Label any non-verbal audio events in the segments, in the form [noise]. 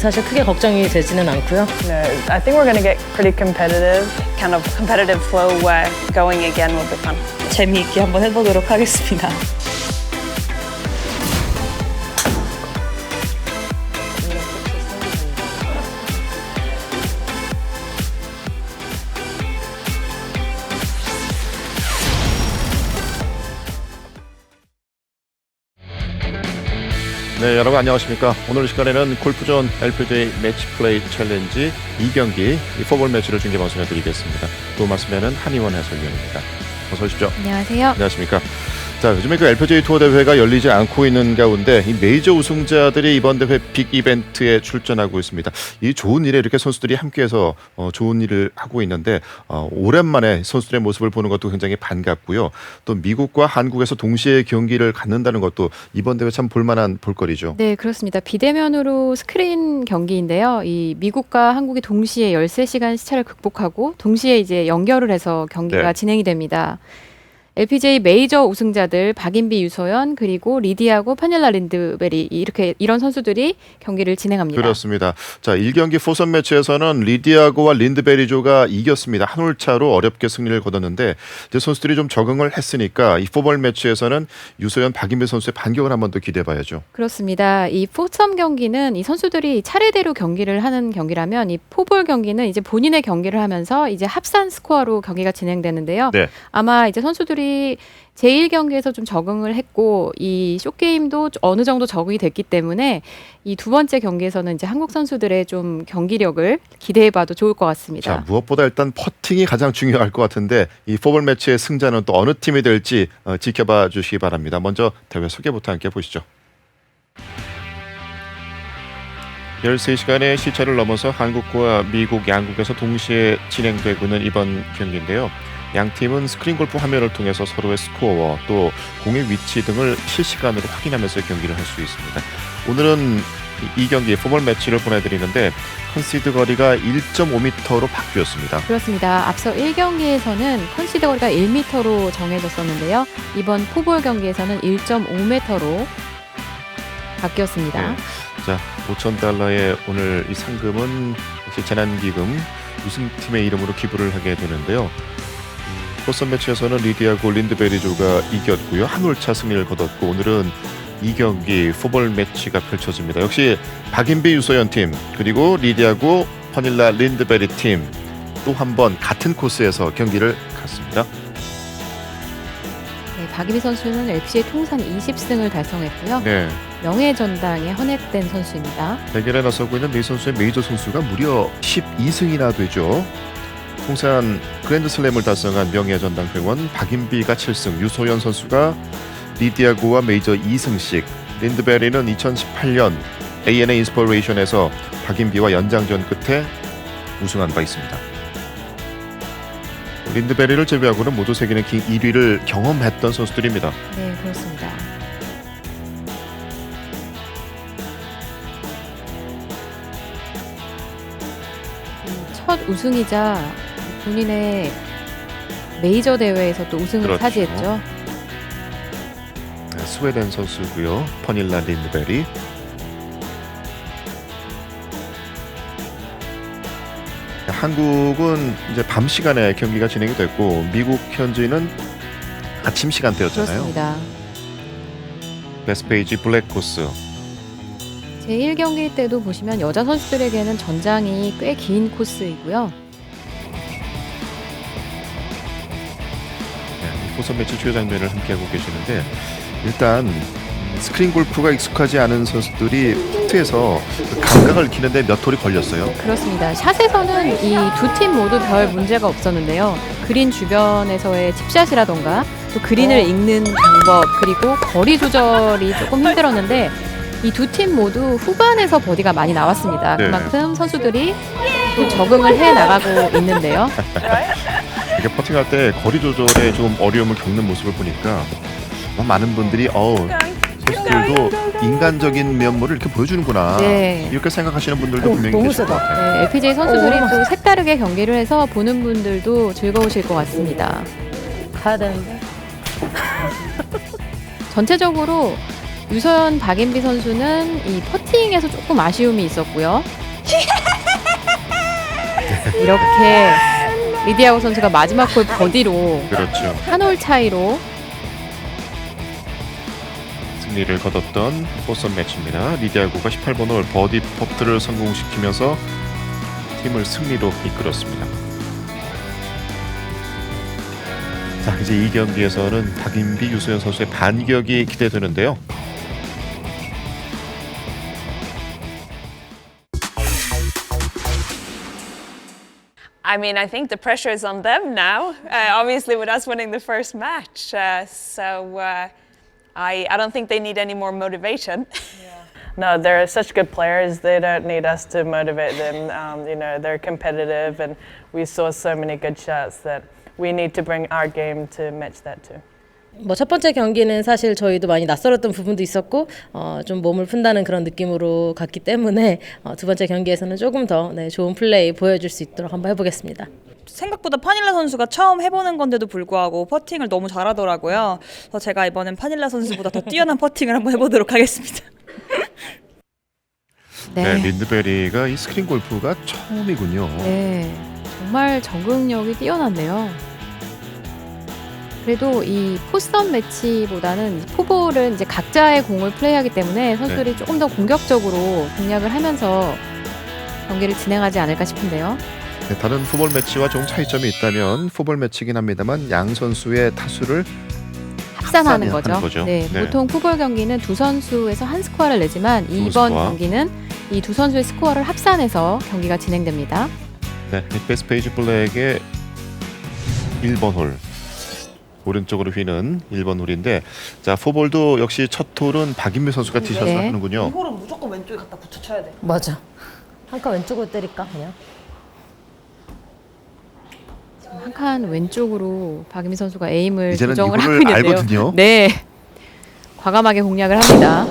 사실 크게 걱정이 되지는 않고요. No, I think we're going to get pretty competitive. Kind of competitive flow uh, going again will be fun. 재미있게 한번 해보도록 하겠습니다. 네, 여러분 안녕하십니까. 오늘 이 시간에는 골프존 LPGA 매치 플레이 챌린지 2경기 이 포볼 매치를 중계 방송해 드리겠습니다. 또 말씀에는 한의원 해설위원입니다. 어서 오십시오. 안녕하세요. 안녕하십니까. 자, 요즘에 그 LPGA 투어 대회가 열리지 않고 있는 가운데 이 메이저 우승자들이 이번 대회 빅 이벤트에 출전하고 있습니다. 이 좋은 일에 이렇게 선수들이 함께해서 어, 좋은 일을 하고 있는데 어, 오랜만에 선수들의 모습을 보는 것도 굉장히 반갑고요. 또 미국과 한국에서 동시에 경기를 갖는다는 것도 이번 대회 참 볼만한 볼거리죠. 네, 그렇습니다. 비대면으로 스크린 경기인데요. 이 미국과 한국이 동시에 13시간 시차를 극복하고 동시에 이제 연결을 해서 경기가 네. 진행이 됩니다. LPGA 메이저 우승자들 박인비, 유소연 그리고 리디아고 파닐라 린드베리 이렇게 이런 선수들이 경기를 진행합니다. 그렇습니다. 자, 1경기 포선 매치에서는 리디아고와 린드베리조가 이겼습니다. 한 홀 차로 어렵게 승리를 거뒀는데 이제 선수들이 좀 적응을 했으니까 이 포벌 매치에서는 유소연 박인배 선수의 반격을 한 번 더 기대해 봐야죠. 그렇습니다. 이 포섬 경기는 이 선수들이 차례대로 경기를 하는 경기라면 이 포볼 경기는 이제 본인의 경기를 하면서 이제 합산 스코어로 경기가 진행되는데요. 네. 아마 이제 선수들이 제1경기에서 좀 적응을 했고 이 쇼게임도 어느 정도 적응이 됐기 때문에 이 두 번째 경기에서는 이제 한국 선수들의 좀 경기력을 기대해 봐도 좋을 것 같습니다. 자, 무엇보다 일단 퍼팅이 가장 중요할 것 같은데 이 포벌 매치의 승자는 또 어느 팀이 될지 어, 지켜봐 주시기 바랍니다. 먼저 대회 소개부터 함께 보시죠. 13시간의 시차를 넘어서 한국과 미국 양국에서 동시에 진행되고 있는 이번 경기인데요. 양 팀은 스크린 골프 화면을 통해서 서로의 스코어 또 공의 위치 등을 실시간으로 확인하면서 경기를 할 수 있습니다. 오늘은 이- 이 경기 포멀 매치를 보내드리는데 컨시드 거리가 1.5m로 바뀌었습니다. 그렇습니다. 앞서 1경기에서는 컨시드 거리가 1m로 정해졌었는데요. 이번 포볼 경기에서는 1.5m로 바뀌었습니다. 네. 자, 5천 달러의 오늘 이 상금은 역시 재난기금 우승팀의 이름으로 기부를 하게 되는데요. 음, 포선 매치에서는 리디아고 린드베리조가 이겼고요. 한 홀차 승리를 거뒀고 오늘은 이 경기 포볼 매치가 펼쳐집니다. 역시 박인비 유소연 팀 그리고 리디아고 퍼닐라 린드베리 팀 또 한 번 같은 코스에서 경기를 갖습니다. 네, 박이비 선수는 LPGA 통산 20승을 달성했고요. 네. 명예 전당에 헌액된 선수입니다. 대결에 나서고 있는 이 선수의 메이저 선수가 무려 12승이나 되죠. 통산 그랜드슬램을 달성한 명예 전당 회원 박인비가 7승, 유소연 선수가 리디아고와 메이저 2승씩, 린드베리는 2018년 ANA 인스퍼레이션에서 박인비와 연장전 끝에 우승한 바 있습니다. 린드베리를 제외하고는 모두 세계 랭킹 1위를 경험했던 선수들입니다. 네, 그렇습니다. 이첫 우승이자 본인의 메이저 대회에서 또 우승을 그렇죠. 차지했죠. 네, 스웨덴 선수고요. 퍼닐라 린드베리. 한국은 이제 밤 시간에 경기가 진행이 됐고 미국 현지는 아침 시간대였잖아요. 그렇습니다. 베스페이지 블랙 코스. 제1경기 때도 보시면 여자 선수들에게는 전장이 꽤 긴 코스이고요. 네, 포선 매치 주요 장면을 함께하고 계시는데 일단 음, 스크린 골프가 익숙하지 않은 선수들이 피트에서 그 감각을 키는데 몇 홀이 걸렸어요. 그렇습니다. 샷에서는 이 두 팀 모두 별 문제가 없었는데요. 그린 주변에서의 칩샷이라던가 또 그린을 읽는 방법 그리고 거리 조절이 조금 힘들었는데 이 두 팀 모두 후반에서 버디가 많이 나왔습니다. 네. 그만큼 선수들이 또 적응을 해 나가고 있는데요. [laughs] 이게 퍼팅할 때 거리 조절에 좀 어려움을 겪는 모습을 보니까 뭐 많은 분들이 어우 선수들도 인간적인 면모를 이렇게 보여주는구나 네. 이렇게 생각하시는 분들도 오, 분명히 너무 계실 것 세다. 같아요. 네, LPGA 선수들이 오, 또 색다르게 경기를 해서 보는 분들도 즐거우실 것 같습니다. 가야 되는데. [laughs] 전체적으로 유서연 박인비 선수는 이 퍼팅 퍼팅에서 조금 아쉬움이 있었고요. [laughs] 이렇게 리디아고 선수가 마지막 홀 버디로 그렇죠. 한 홀 차이로 승리를 거뒀던 포선 매치입니다. 리디아고가 18번 홀 버디 퍼트를 성공시키면서 팀을 승리로 이끌었습니다. 자 이제 이 경기에서는 박인비 유소연 선수의 반격이 기대되는데요. I mean, I think the pressure is on them now, uh, obviously, with us winning the first match. Uh, so uh, I, I don't think they need any more motivation. [laughs] No, they're such good players. They don't need us to motivate them. Um, you know, they're competitive, and we saw so many good shots that we need to bring our game to match that too. 뭐 첫 번째 경기는 사실 저희도 많이 낯설었던 부분도 있었고 어, 좀 몸을 푼다는 그런 느낌으로 갔기 때문에 어, 두 번째 경기에서는 조금 더 네, 좋은 플레이 보여줄 수 있도록 한번 해보겠습니다. 생각보다 파닐라 선수가 처음 해보는 건데도 불구하고 퍼팅을 너무 잘하더라고요. 그래서 제가 이번엔 파닐라 선수보다 더 뛰어난 [laughs] 퍼팅을 한번 해보도록 하겠습니다. [laughs] 네, 네. 린드베리가 이 스크린 골프가 처음이군요. 네, 정말 적응력이 뛰어났네요. 그래도 이 포스턴 매치보다는 포볼은 이제 각자의 공을 플레이하기 때문에 선수들이 조금 더 공격적으로 공략을 하면서 경기를 진행하지 않을까 싶은데요. 네, 다른 풋볼 매치와 좀 차이점이 있다면 풋볼 매치긴 합니다만 양 선수의 타수를 합산하는 합산하는 거죠. 거죠. 네, 네. 보통 풋볼 경기는 두 선수에서 한 스코어를 내지만 이번 스코어. 경기는 이 두 선수의 스코어를 합산해서 경기가 진행됩니다. 네, 닉베스 페이지 블랙의 1번 홀 오른쪽으로 휘는 1번 홀인데 자 포볼도 역시 첫 홀은 박인미 선수가 티샷을 네. 하는군요. 홀은 무조건 왼쪽에 갖다 붙여 쳐야 돼. 맞아. 한칸 왼쪽으로 때릴까 그냥? 한 칸 왼쪽으로 박유미 선수가 에임을 이제는 조정을 하고 이거를 있는데요. 알거든요. 네, 과감하게 공략을 합니다.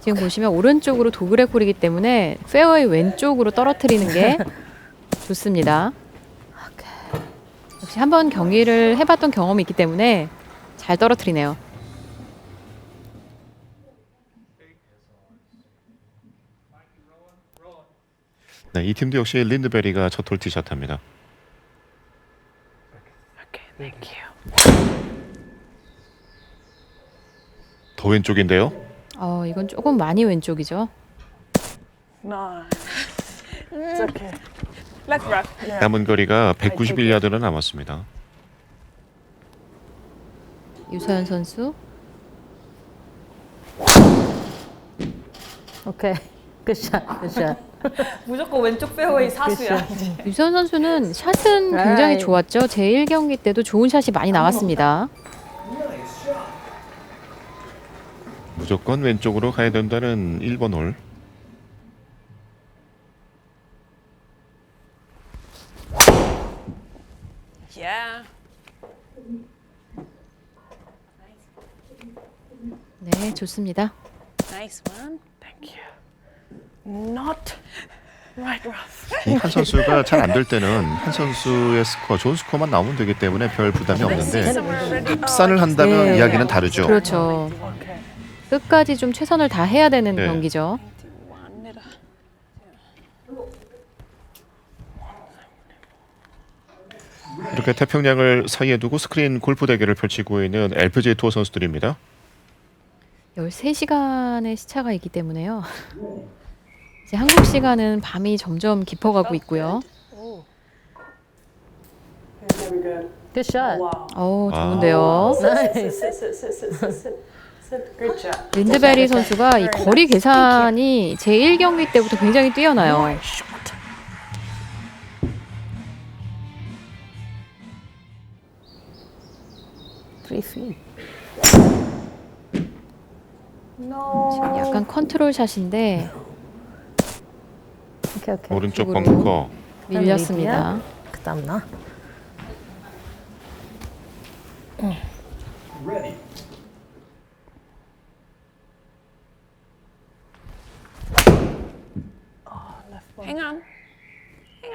지금 보시면 오른쪽으로 도그렉 홀이기 때문에 페어웨이 왼쪽으로 떨어뜨리는 게 [laughs] 좋습니다. 역시 한번 경기를 해봤던 경험이 있기 때문에 잘 떨어뜨리네요. 네, 이 팀도 역시 린드베리가 첫 홀 티샷합니다. Okay, thank you. 더 왼쪽인데요. 어, 이건 조금 많이 왼쪽이죠. No, [laughs] it's okay. Let's rough. 남은 거리가 191야드나 남았습니다. 유서연 선수. 오케이. 굿샷, 굿샷. [laughs] 무조건 왼쪽 페어웨이 사수야. 유서연 선수는 샷은 굉장히 아이. 좋았죠. 제1경기 때도 좋은 샷이 많이 나왔습니다. 무조건 왼쪽으로 가야 된다는 1번 홀. Yeah. 네, 좋습니다. Nice one. Thank you. Not right, rough. 이한 선수가 잘 안 될 때는 한 선수의 스코어, 좋은 스코어만 나오면 되기 때문에 별 부담이 없는데 합산을 한다면 네. 이야기는 다르죠. 그렇죠. Okay. 끝까지 좀 최선을 다해야 되는 네. 경기죠. 이렇게 태평양을 사이에 두고 스크린 골프 대결을 펼치고 있는 LPGA 투어 선수들입니다. 13시간의 시차가 있기 때문에요. [laughs] 이제 한국 시간은 밤이 점점 깊어가고 있고요. 굿샷. 어, 아. 좋은데요. Good. 린드베리 선수가 이 거리 계산이 제1경기 때부터 굉장히 뛰어나요. Three feet. 지금 약간 컨트롤 샷인데 오케이, 오케이. 오른쪽 쪽으로. 벙커. 밀렸습니다. 그다음 나. Hang on.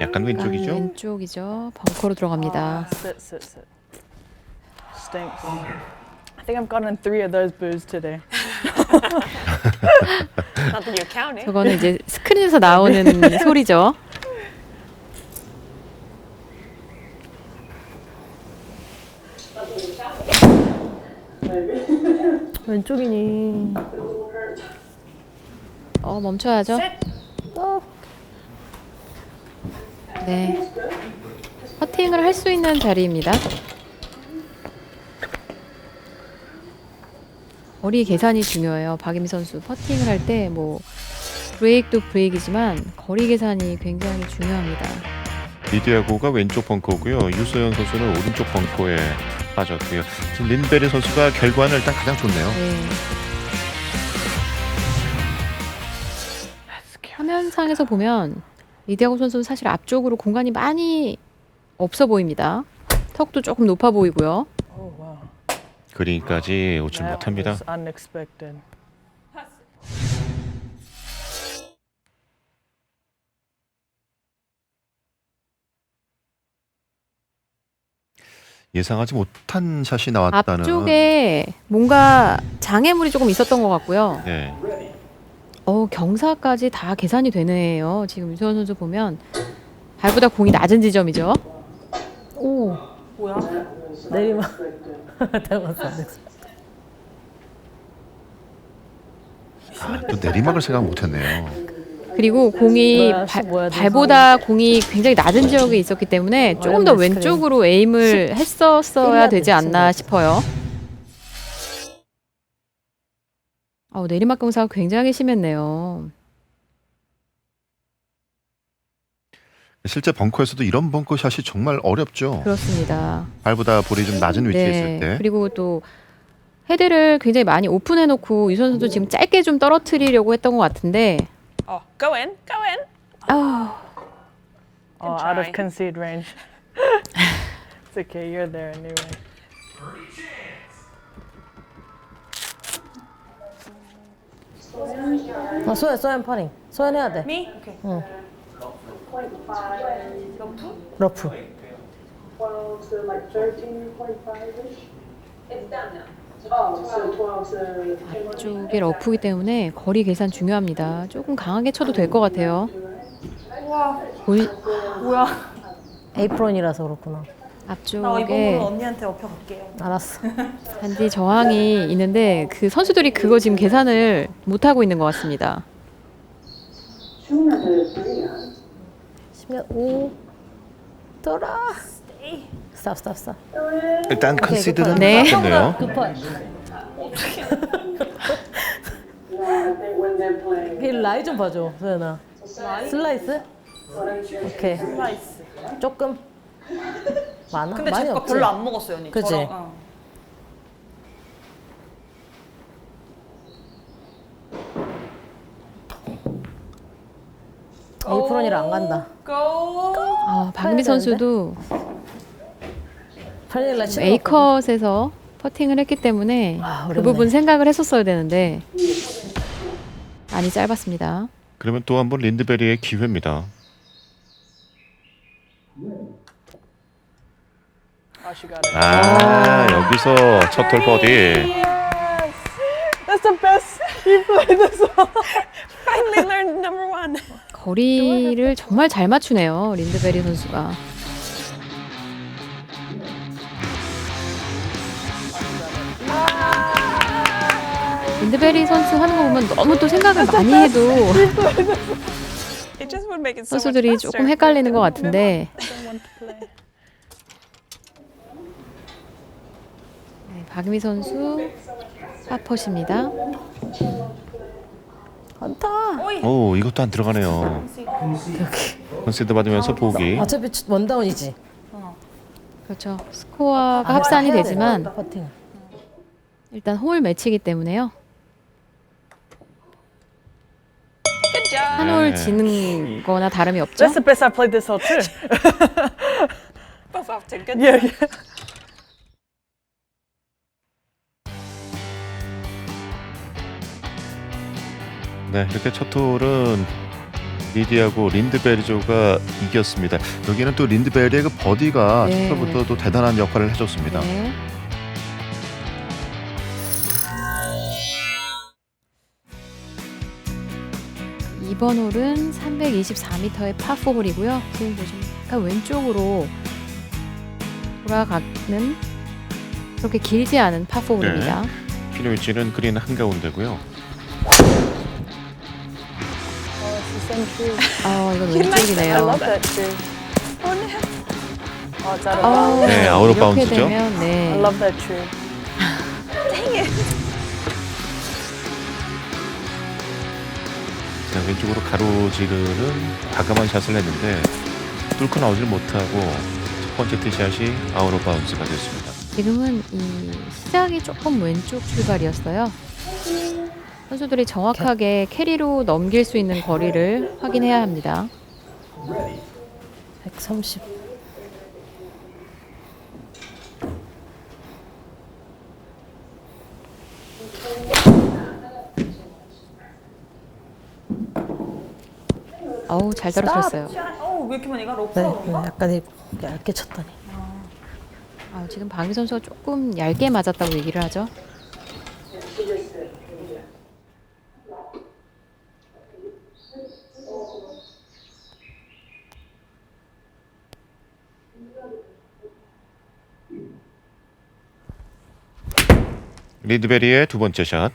약간 약간 왼쪽이죠. 왼쪽이죠. 벙커로 들어갑니다. Sit, sit, sit. Stinks. I think I've gotten three of those boos today. Not that you're counting. 저거는 이제 스크린에서 나오는 [laughs] 소리죠. 왼쪽이니. 어, 멈춰야죠. 네. 퍼팅을 할 수 있는 자리입니다. 거리 계산이 중요해요. 박임 선수 퍼팅을 할 때 뭐 브레이크도 브레이크이지만 거리 계산이 굉장히 중요합니다. 리디아고가 왼쪽 벙커고요. 유소연 선수는 오른쪽 벙커에 빠졌고요. 지금 린베리 선수가 결과는 일단 가장 좋네요. 네. 화면상에서 보면 리디아고 선수는 사실 앞쪽으로 공간이 많이 없어 보입니다. 턱도 조금 높아 보이고요. Oh wow. 그린까지 오질 못합니다. 예상하지 못한 샷이 나왔다는. 앞쪽에 뭔가 장애물이 조금 있었던 것 같고요. 네. 어, 경사까지 다 계산이 되네요. 지금 유소연 선수 보면 발보다 공이 낮은 지점이죠. 오, 뭐야? 내리막. [laughs] 닮았어. 아, 또 내리막을 생각 못했네요. 그리고 공이 뭐야, 발- 뭐야, 내 발보다 공이 굉장히 낮은 지역에 있었기 때문에 조금 더 스크린. 왼쪽으로 에임을 했었어야 되지 않나 싶어요. 어, 내리막 경사가 굉장히 심했네요. 실제 벙커에서도 이런 벙커샷이 정말 어렵죠. 그렇습니다. 발보다 볼이 좀 낮은 네. 위치에 있을 때. 그리고 또 헤드를 굉장히 많이 오픈해놓고 유선 선수 지금 짧게 좀 떨어뜨리려고 했던 것 같은데 Oh, go in, go in. 아 Oh, out of concede range. [laughs] it's okay, you're there anyway. 아, 소연, 소연 파링. 소연 해야 돼. Me? Okay. 응. 1.5 러프? 러프. 이쪽이 러프이기 때문에 거리 계산 중요합니다. 조금 강하게 쳐도 될 것 같아요. 우와 보이, 뭐야 에이프론이라서 그렇구나. 앞쪽에 건 언니한테 업혀갈게요 알았어. [laughs] 단지 저항이 있는데 그 선수들이 그거 지금 계산을 못 하고 있는 것 같습니다. 중요한 10년, 오. 돌아. 스탑, 스탑, 스탑. 일단 컨시드는 네. they're playing... 그 라이 좀 봐줘, 소연아. 슬라이스? 오케이. 슬라이스. 조금 많아? 근데 많이 제거 없지? 별로 안 먹었어요, 언니. 그치? 저랑, 어. 에이프론이라 안 간다. 고! 아, 박미 선수도 치는 A컷에서 퍼팅을 했기 때문에 아, 그 어렵네. 부분 생각을 했었어야 되는데 많이 짧았습니다. 그러면 또 한 번 린드베리의 기회입니다. Oh, she got it. 아, 여기서 첫톨 버디. That's the best you played this one. 거리를 정말 잘 맞추네요. 린드베리 선수가. 린드베리 선수 하는 거 보면 너무 또 생각을 많이 해도 선수들이. 조금 헷갈리는 것 같은데. 네, 박미 선수 파퍼십니다. 안타. 오, 이것도 안 들어가네요. 컨시드 받으면서 보기. 어차피 원다운이지. 그렇죠. 스코어가 합산이 해야 돼, 되지만 퍼팅. 일단 홀 매치이기 때문에요. Good job. 한홀 네. 지는 거나 다름이 없죠. That's the best I played this hole too. [laughs] [laughs] Both off to good yeah, yeah. 네, 이렇게 첫 톨은 리디하고 린드베리조가 이겼습니다. 여기는 또 린드베리의 그 버디가 네. 첫부터 또 대단한 역할을 해줬습니다. 네. 이번 홀은 324m의 파4홀이고요. 지금 보시면 약간 왼쪽으로 돌아가는 그렇게 길지 않은 파4홀입니다. 피너 위치는 그린 한가운데고요. Same tree. 아, 이건 I 왼쪽이네요. love that tree. Oh no. Oh, it's out of 어, bounds. 네, 아웃 오브 이렇게 바운드죠. 되면 네. I love that tree. 자, 왼쪽으로 가로지르는 과감한 샷을 했는데 뚫고 나오질 못하고 첫 번째 티샷이 아웃 오브 바운드가 됐습니다. 지금은 이 시작이 조금 왼쪽 출발이었어요. 선수들이 정확하게 캐리로 넘길 수 있는 거리를 확인해야 합니다. 130. 어우, 잘 떨어뜨렸어요. 어우 왜 이렇게 많이 가? 네, 러프가 네, 그런가? 약간 이- 얇게 쳤더니. 아, 지금 방위 선수가 조금 얇게 맞았다고 얘기를 하죠. 리드베리의 두 번째 샷.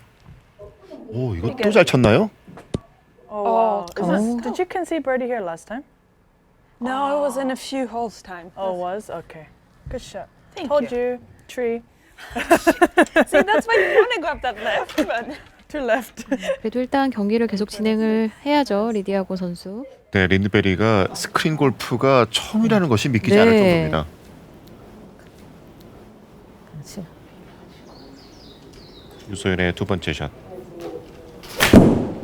오, 이거 또 잘 쳤나요? Oh, wow. Is Oh. this, did you concede birdie here last time? No, it was in a few holes time. Oh, it was? Okay. Good shot. Thank Told you. Tree. See, that's why you want to go up that left. But To left. 그래도 일단 경기를 계속 진행을 해야죠. 리디아고 선수. 네, 린드베리가 스크린 골프가 처음이라는 것이 믿기지 않을 네. 정도입니다. 그렇지. 유소연의 두 번째 샷.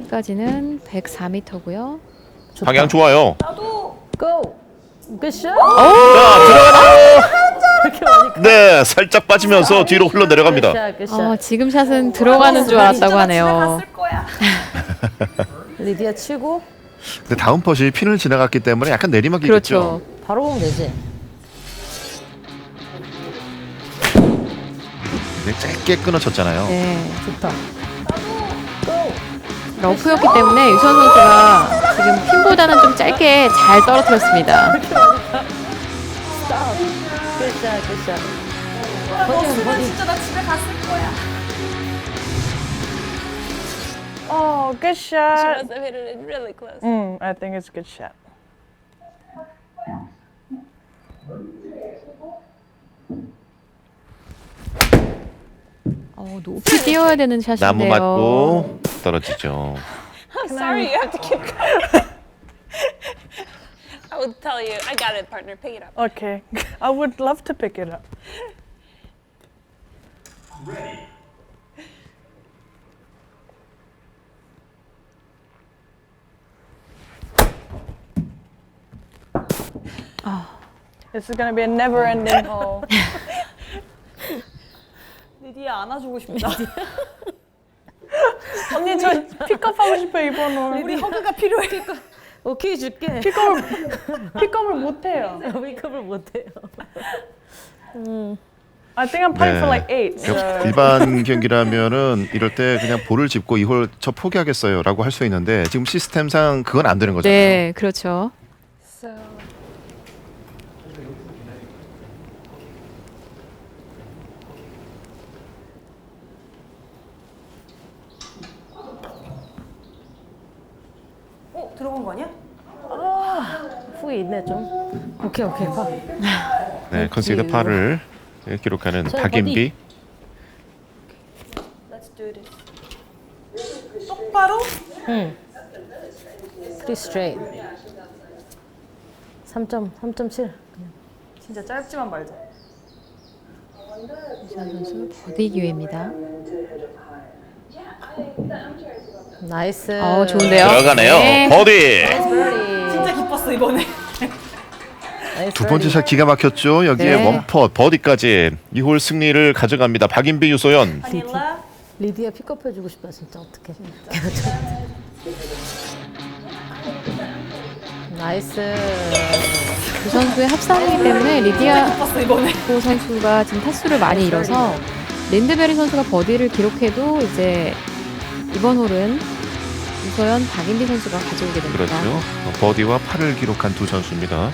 까지는 104m고요. 방향 좋아요. 고! 굿샷! 자, 들어가나요? 네, 살짝 빠지면서 뒤로 흘러 내려갑니다. 굿샷, 굿샷. 어, 지금 샷은 들어가는 줄 알았다고 하네요. [laughs] 리디아 치고 근데 다음 퍼시 핀을 지나갔기 때문에 약간 내리막이겠죠. 그렇죠. 바로 보면 되지. 네, 짧게 끊어쳤잖아요. 네. 좋다. 러프였기 때문에 유선 선수가 지금 핀보다는 좀 짧게 잘 떨어뜨렸습니다. 굿샷, 굿샷. 버디, 버디. 진짜 나 집에 갔을 거야. Oh, good she shot. must have hit it really close. Mm, I think it's a good shot. 어, 높이 뛰어야 되는 샷인데요. 나무 맞고 떨어지죠. I'm sorry, you have to keep going. [laughs] I will tell you. I got it, partner. Pick it up. Okay. [laughs] I would love to pick it up. This is going to be a never ending hole. [laughs] 리디아 안아주고 싶다. [laughs] 언니, 저 픽업하고 싶어요, 이번 홀. 우리 허그가 필요해. 오케이 줄게. [laughs] [laughs] 픽업을, 픽업을 못 해요. 메이크업을 못해요. I think I'm playing for 네. like eight. So. 일반 경기라면은 이럴 때 그냥 볼을 짚고 이홀 저 포기하겠어요라고 할 수 있는데 지금 시스템상 그건 안 되는 거잖아요. 네, 그렇죠. So 어 들어간 거 아니야? 후에 있네 좀. 오케이 오케이 봐. 네, 컨시드 파를 기록하는 저 박인비. 똑바로? 응. 프리 스트레이트. 3점 3.7. 진짜 짧지만 말자. 유선 선수 버디 기회입니다. 나이스. 어, 좋은데요. 들어가네요. 네. 버디. 진짜 기뻤어 이번에. 두 번째 샷 기가 막혔죠. 여기에 네. 원퍼 버디까지 이홀 승리를 가져갑니다. 박인비 유소연. 리디아 픽업 해주고 싶다 진짜 어떡해. 나이스. 두 선수의 합산이기 때문에 리디아 기뻤어 이번에. 고 선수가 지금 타수를 많이 잃어서 린드베리 선수가 버디를 기록해도 이제 이번 홀은 유소연, 박인비 선수가 가져오게 됩니다. 그렇죠. 어, 버디와 파를 기록한 두 선수입니다.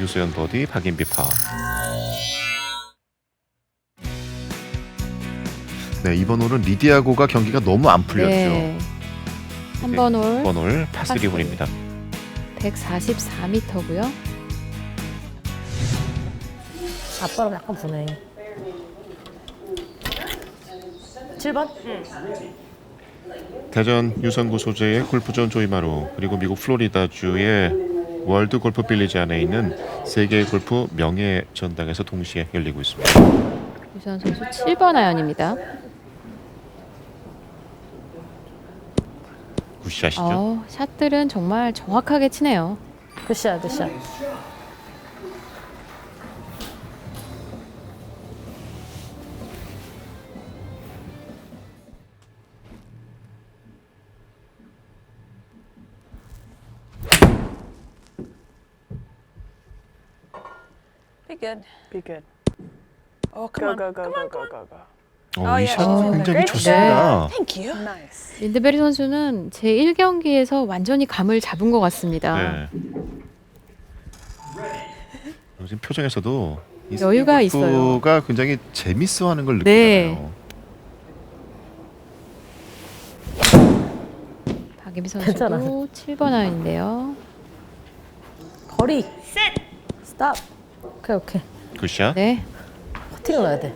유소연 버디, 박인비 파. 네, 이번 홀은 리디아고가 경기가 너무 안 풀렸죠. 네. 3번 홀 이번 홀 파스리 홀입니다. 144m고요. 앞바람 약간 부네. 7번? 대전 유성구 소재의 골프존 조이마루 그리고 미국 플로리다주의 월드 골프 빌리지 안에 있는 세계 골프 명예 전당에서 동시에 열리고 있습니다. 유소연 선수 7번 아연입니다. 굿샷이죠. 어, 샷들은 정말 정확하게 치네요. 굿샷, 굿샷. Good. Be good. Oh, come Go, on. go, go, come go, on, go, come on. go, go. 어, 이 예. 샷 어, 굉장히 네. 좋습니다. Thank you. Nice. 린드베리 선수는 제 1경기에서 완전히 감을 잡은 것 같습니다. 네. 지금 표정에서도 이 여유가 골프가 굉장히 재밌어하는 걸 네. 느끼잖아요. 괜찮아. 선수도 7번 아연인데요. 거리. 셋. 스탑. 오케이, 오케이. 굿샷. 네. 퍼팅을 넣어야 돼.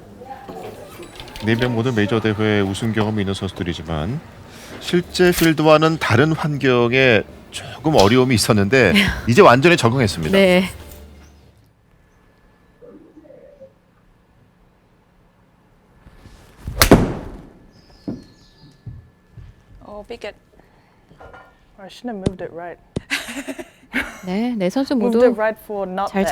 네명 모두 메이저 대회 우승 경험이 있는 선수들이지만 실제 필드와는 다른 환경에 조금 어려움이 있었는데 [laughs] 이제 완전히 적응했습니다. 네. Oh, be good. Oh, I shouldn't have moved it right. [laughs] 네, 네 선수 모두 잘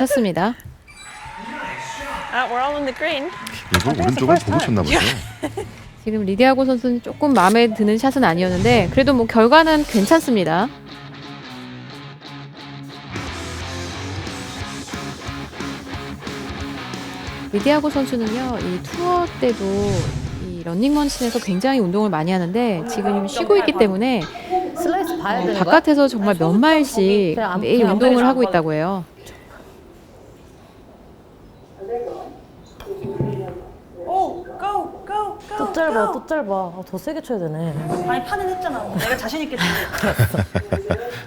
green. 일부 오른쪽을 보고 쳤나 보죠. [laughs] 지금 리디아고 선수는 조금 마음에 드는 샷은 아니었는데 그래도 뭐 결과는 괜찮습니다. 리디아고 선수는요, 이 투어 때도 이 런닝머신에서 굉장히 운동을 많이 하는데 지금 쉬고 있기 때문에 슬라이스 봐야 어, 되는 거야? 바깥에서 정말 몇 마일씩 매일 운동을 하고 안 있다고 해요. 또 짧아, 또 짧아. 아, 더 세게 쳐야 되네. 아니 파는 했잖아. 내가 자신 있게 쳤는데. [laughs]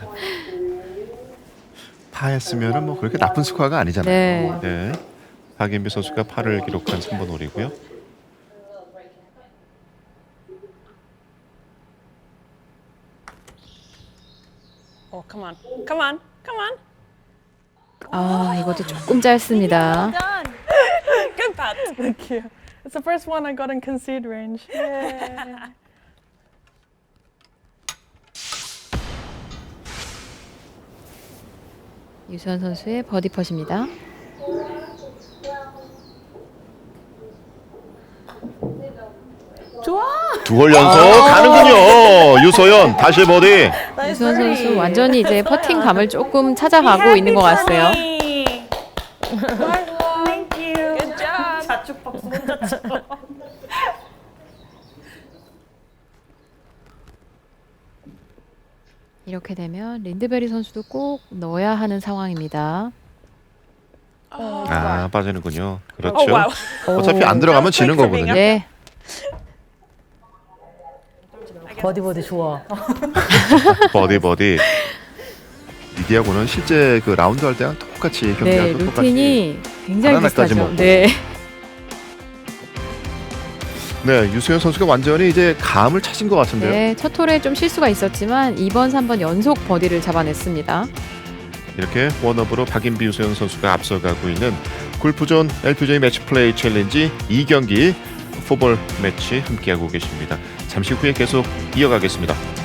파했으면은 뭐 그렇게 나쁜 스코어가 아니잖아요. 네. 네. 박인비 선수가 파를 기록한 3번 홀이고요. Come on. Come on. Come on. 아, 이것도 조금 짧습니다. Good putt. Thank you. It's the first one I got in concede range. Yay. 유수현 선수의 버디 펫입니다. 두 홀 연속 가는군요. 유소연 다시 버디. 유수현 선수 완전히 이제 퍼팅 감을 조금 찾아가고 있는 것 같아요. Good job. 자축 박수 혼자 쳐. 이렇게 되면 린드베리 선수도 꼭 넣어야 하는 상황입니다. 아 빠지는군요. 그렇죠. Oh, wow. 어차피 안 들어가면 지는 거거든요. 네, 버디, 버디 좋아. [laughs] 버디 버디. 리디아고는 실제 그 라운드 할 때랑 똑같이 네 경기하고 똑같이. 루틴이 굉장히 바나나까지 비슷하죠. 먹고. 네, 네 유소연 선수가 완전히 이제 감을 찾은 것 같은데요. 네, 첫 홀에 좀 실수가 있었지만 2번, 3번 연속 버디를 잡아냈습니다. 이렇게 원업으로 박인비 유소연 선수가 앞서가고 있는 골프존 LPGA 매치 플레이 챌린지 2경기 포볼 매치 함께하고 계십니다. 잠시 후에 계속 이어가겠습니다.